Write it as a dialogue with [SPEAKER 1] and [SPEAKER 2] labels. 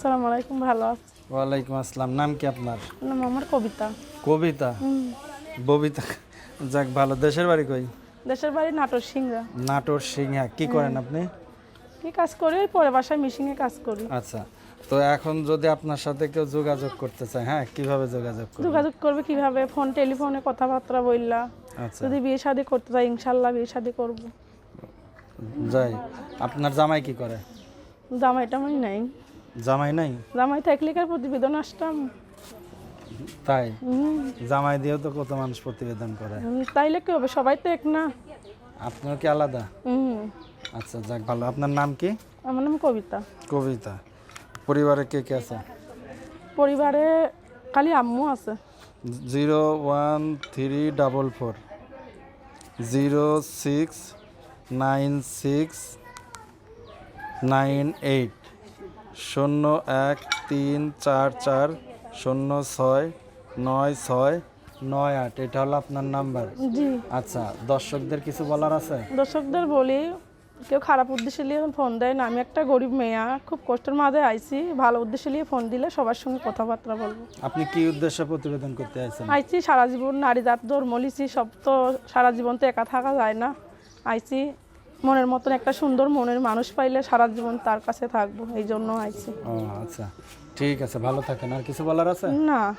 [SPEAKER 1] সালাম আলাইকুম ভালো আছি
[SPEAKER 2] ওয়ালাইকুম আসসালাম নাম কি আপনার?
[SPEAKER 1] নাম আমার কবিতা।
[SPEAKER 2] কবিতা? ববিতা যাক ভালো। দেশের বাড়ি কই?
[SPEAKER 1] দেশের বাড়ি নাটোর সিংড়া
[SPEAKER 2] নাটোর সিংহা কি করেন আপনি?
[SPEAKER 1] কি কাজ করি ওই পরে বাসায় মিশিংয়ে কাজ করি।
[SPEAKER 2] আচ্ছা তো এখন যদি আপনার সাথে কেউ যোগাযোগ করতে চায় হ্যাঁ কীভাবে যোগাযোগ করবে?
[SPEAKER 1] যোগাযোগ করবে কীভাবে? ফোন টেলিফোনে কথাবার্তা বললা
[SPEAKER 2] আচ্ছা।
[SPEAKER 1] যদি বিয়ে শাদি করতে চাই ইনশাল্লাহ বিয়ে শাদি করব।
[SPEAKER 2] যাই আপনার জামাই কি করে?
[SPEAKER 1] জামাই টামাই নাই।
[SPEAKER 2] জামাই নাই?
[SPEAKER 1] জামাই থাকলে কার প্রতিবেদন আসতাম।
[SPEAKER 2] তাই? জামাই দিয়েও তো কত মানুষ প্রতিবেদন করে।
[SPEAKER 1] তাইলে কি হবে? সবাই তো এক না।
[SPEAKER 2] আপনার কি আলাদা? আচ্ছা যাক ভালো। আপনার নাম কি?
[SPEAKER 1] আমার নাম কবিতা।
[SPEAKER 2] কবিতা। পরিবারে কে কে আছে?
[SPEAKER 1] পরিবারে খালি আম্মু আছে।
[SPEAKER 2] Zero one three double four. Zero six nine six nine eight. শূন্য এক তিন চার চার শূন্য ছয় নয় ছয় নয় আট। এটা হলো আপনার নাম্বার?
[SPEAKER 1] জি।
[SPEAKER 2] আচ্ছা দর্শকদের কিছু বলার আছে?
[SPEAKER 1] দর্শকদের বলি কেউ খারাপ উদ্দেশ্যে নিয়ে ফোন দেয় না। আমি একটা গরিব মেয়া খুব কষ্টের মাঝে আইছি। ভালো উদ্দেশ্যে নিয়ে ফোন দিলে সবার সঙ্গে কথাবার্তা বলব।
[SPEAKER 2] আপনি কি উদ্দেশ্যে প্রতিবেদন করতে আইছেন?
[SPEAKER 1] আইছি সারা জীবন নারী জাত ধর্ম লিছি সব তো সারা জীবন তো একা থাকা যায় না। আইছি মনের মতন একটা সুন্দর মনের মানুষ পাইলে সারা জীবন তার কাছে থাকব এই জন্য আইছি।
[SPEAKER 2] ও আচ্ছা। ঠিক আছে ভালো থাকেন। আর কিছু বলার আছে?
[SPEAKER 1] না।